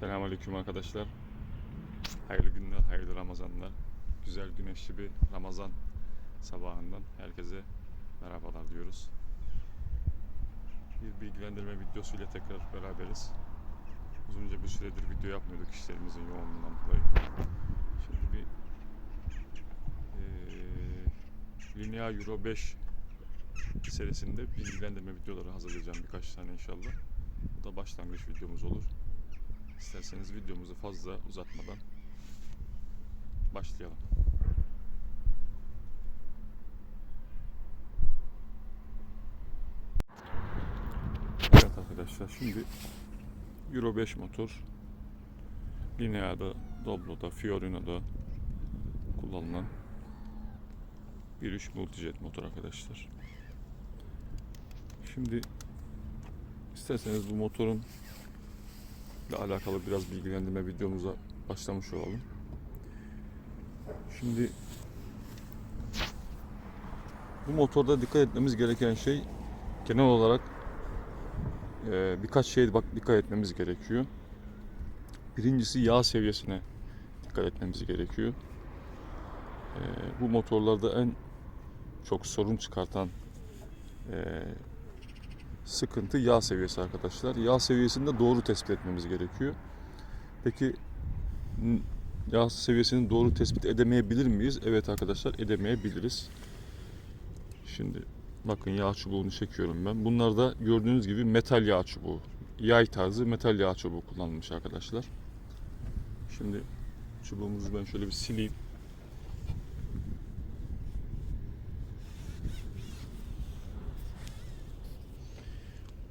Selamünaleyküm arkadaşlar. Hayırlı günler, hayırlı Ramazanlar. Güzel güneşli bir Ramazan sabahından herkese merhabalar diyoruz. Bir bilgilendirme videosuyla tekrar beraberiz. Uzunca bir süredir video yapmıyorduk işlerimizin yoğunluğundan dolayı. Şimdi bir eee Linea Euro 5 serisinde bilgilendirme videoları hazırlayacağım birkaç tane inşallah. Bu da başlangıç videomuz olur. İsterseniz videomuzu fazla uzatmadan başlayalım. Evet arkadaşlar şimdi Euro 5 motor Linea'da, Doblo'da, Fiorino'da kullanılan 1.3 Multijet motor arkadaşlar. Şimdi isterseniz bu motorun ile alakalı biraz bilgilendirme videomuza başlamış olalım. Şimdi bu motorda dikkat etmemiz gereken şey genel olarak e, birkaç şeye bak dikkat etmemiz gerekiyor. Birincisi yağ seviyesine dikkat etmemiz gerekiyor. E, bu motorlarda en çok sorun çıkartan e, sıkıntı yağ seviyesi arkadaşlar. Yağ seviyesini de doğru tespit etmemiz gerekiyor. Peki yağ seviyesini doğru tespit edemeyebilir miyiz? Evet arkadaşlar edemeyebiliriz. Şimdi bakın yağ çubuğunu çekiyorum ben. Bunlar da gördüğünüz gibi metal yağ çubuğu. Yay tarzı metal yağ çubuğu kullanılmış arkadaşlar. Şimdi çubuğumuzu ben şöyle bir sileyim.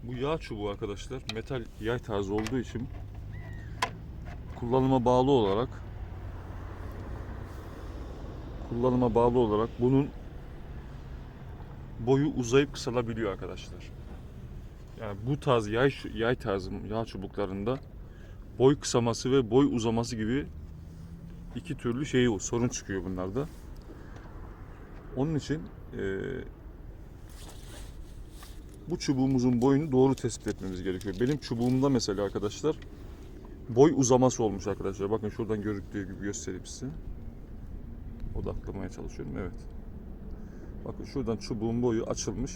Bu yağ çubuğu arkadaşlar metal yay tarzı olduğu için kullanıma bağlı olarak kullanıma bağlı olarak bunun boyu uzayıp kısalabiliyor arkadaşlar. Yani bu tarz yay yay tarzı yağ çubuklarında boy kısaması ve boy uzaması gibi iki türlü şey sorun çıkıyor bunlarda. Onun için eee bu çubuğumuzun boyunu doğru tespit etmemiz gerekiyor. Benim çubuğumda mesela arkadaşlar boy uzaması olmuş arkadaşlar. Bakın şuradan görüktüğü gibi göstereyim size. Odaklamaya çalışıyorum. Evet. Bakın şuradan çubuğun boyu açılmış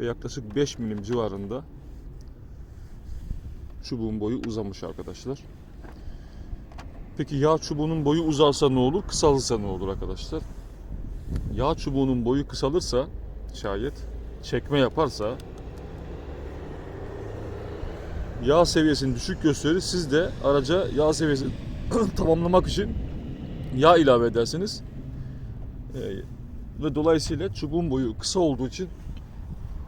ve yaklaşık 5 milim civarında çubuğun boyu uzamış arkadaşlar. Peki yağ çubuğunun boyu uzarsa ne olur? Kısalırsa ne olur arkadaşlar? Yağ çubuğunun boyu kısalırsa şayet çekme yaparsa yağ seviyesini düşük gösterir. Siz de araca yağ seviyesini tamamlamak için yağ ilave edersiniz. Ee, ve dolayısıyla çubuğun boyu kısa olduğu için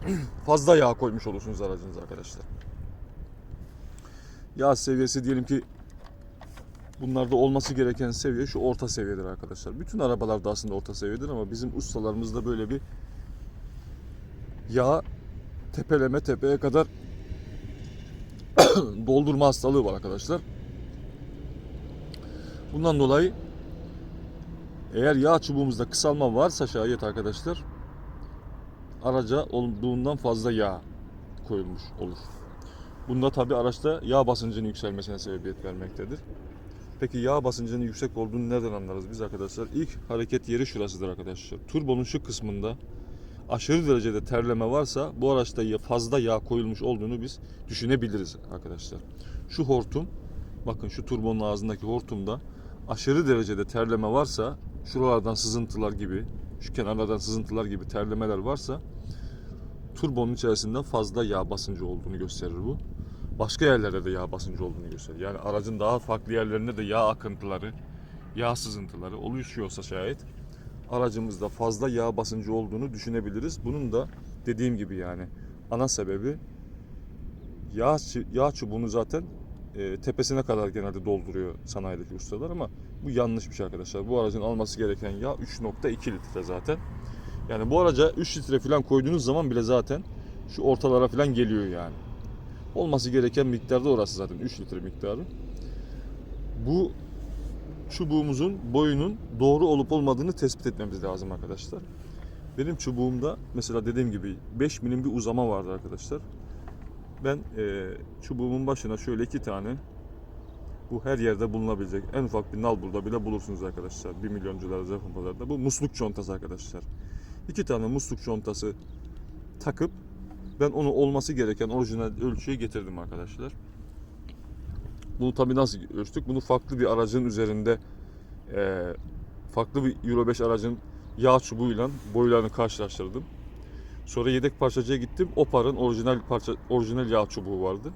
fazla yağ koymuş olursunuz aracınıza arkadaşlar. Yağ seviyesi diyelim ki bunlarda olması gereken seviye şu orta seviyedir arkadaşlar. Bütün arabalarda aslında orta seviyedir ama bizim ustalarımızda böyle bir yağ tepeleme tepeye kadar doldurma hastalığı var arkadaşlar. Bundan dolayı eğer yağ çubuğumuzda kısalma varsa şayet arkadaşlar araca olduğundan fazla yağ koyulmuş olur. Bunda tabi araçta yağ basıncının yükselmesine sebebiyet vermektedir. Peki yağ basıncının yüksek olduğunu nereden anlarız biz arkadaşlar? İlk hareket yeri şurasıdır arkadaşlar. Turbonun şu kısmında aşırı derecede terleme varsa bu araçta fazla yağ koyulmuş olduğunu biz düşünebiliriz arkadaşlar. Şu hortum bakın şu turbonun ağzındaki hortumda aşırı derecede terleme varsa şuralardan sızıntılar gibi şu kenarlardan sızıntılar gibi terlemeler varsa turbonun içerisinde fazla yağ basıncı olduğunu gösterir bu. Başka yerlerde de yağ basıncı olduğunu gösterir. Yani aracın daha farklı yerlerinde de yağ akıntıları, yağ sızıntıları oluşuyorsa şayet aracımızda fazla yağ basıncı olduğunu düşünebiliriz. Bunun da dediğim gibi yani ana sebebi yağ, yağ çubuğunu zaten e, tepesine kadar genelde dolduruyor sanayideki ustalar ama bu yanlış bir şey arkadaşlar. Bu aracın alması gereken yağ 3.2 litre zaten. Yani bu araca 3 litre falan koyduğunuz zaman bile zaten şu ortalara falan geliyor yani. Olması gereken miktarda orası zaten 3 litre miktarı. Bu çubuğumuzun boyunun doğru olup olmadığını tespit etmemiz lazım arkadaşlar. Benim çubuğumda mesela dediğim gibi 5 milim bir uzama vardı arkadaşlar. Ben e, çubuğumun başına şöyle iki tane Bu her yerde bulunabilecek. En ufak bir nal burada bile bulursunuz arkadaşlar. 1 milyoncular Japon pazarda. Bu musluk çontası arkadaşlar. İki tane musluk çontası takıp ben onu olması gereken orijinal ölçüye getirdim arkadaşlar. Bunu tabi nasıl ölçtük? Bunu farklı bir aracın üzerinde eee, farklı bir Euro 5 aracın yağ çubuğuyla boylarını karşılaştırdım. Sonra yedek parçacıya gittim. Opar'ın orijinal parça orijinal yağ çubuğu vardı.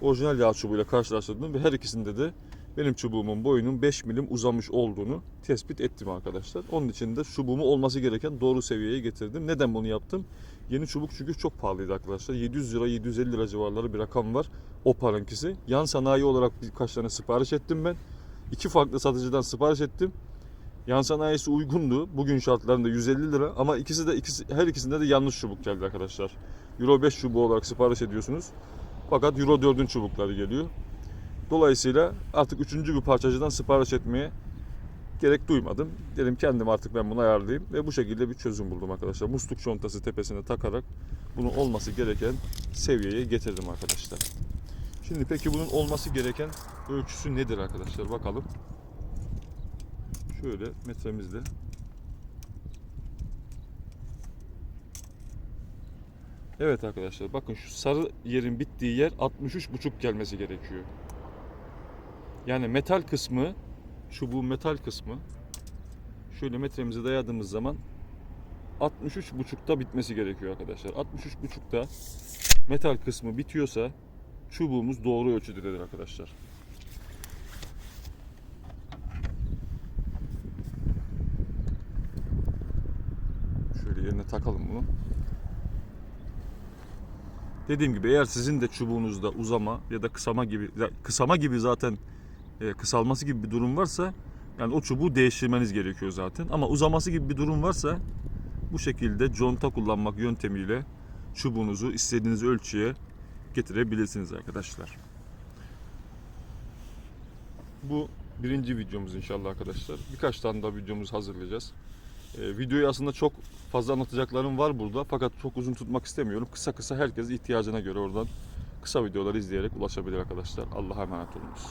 Orijinal yağ çubuğuyla karşılaştırdım ve her ikisinde de benim çubuğumun boyunun 5 milim uzamış olduğunu tespit ettim arkadaşlar. Onun için de çubuğumu olması gereken doğru seviyeye getirdim. Neden bunu yaptım? Yeni çubuk çünkü çok pahalıydı arkadaşlar. 700 lira 750 lira civarları bir rakam var. Opar'ınkisi. Yan sanayi olarak birkaç tane sipariş ettim ben. İki farklı satıcıdan sipariş ettim. Yan sanayisi uygundu. Bugün şartlarında 150 lira ama ikisi de ikisi her ikisinde de yanlış çubuk geldi arkadaşlar. Euro 5 çubuğu olarak sipariş ediyorsunuz. Fakat Euro 4'ün çubukları geliyor. Dolayısıyla artık üçüncü bir parçacıdan sipariş etmeye gerek duymadım. Dedim kendim artık ben bunu ayarlayayım ve bu şekilde bir çözüm buldum arkadaşlar. Musluk çontası tepesine takarak bunu olması gereken seviyeye getirdim arkadaşlar. Şimdi peki bunun olması gereken ölçüsü nedir arkadaşlar bakalım. Şöyle metremizde. Evet arkadaşlar bakın şu sarı yerin bittiği yer 63,5 gelmesi gerekiyor. Yani metal kısmı, çubuğun metal kısmı şöyle metremize dayadığımız zaman 63,5'ta bitmesi gerekiyor arkadaşlar. 63,5'ta metal kısmı bitiyorsa çubuğumuz doğru ölçüdedir arkadaşlar. Şöyle yerine takalım bunu. Dediğim gibi eğer sizin de çubuğunuzda uzama ya da kısama gibi kısama gibi zaten e, kısalması gibi bir durum varsa yani o çubuğu değiştirmeniz gerekiyor zaten. Ama uzaması gibi bir durum varsa bu şekilde conta kullanmak yöntemiyle çubuğunuzu istediğiniz ölçüye getirebilirsiniz arkadaşlar. Bu birinci videomuz inşallah arkadaşlar. Birkaç tane daha videomuz hazırlayacağız. E, videoyu aslında çok fazla anlatacaklarım var burada fakat çok uzun tutmak istemiyorum. Kısa kısa herkes ihtiyacına göre oradan kısa videoları izleyerek ulaşabilir arkadaşlar. Allah'a emanet olunuz.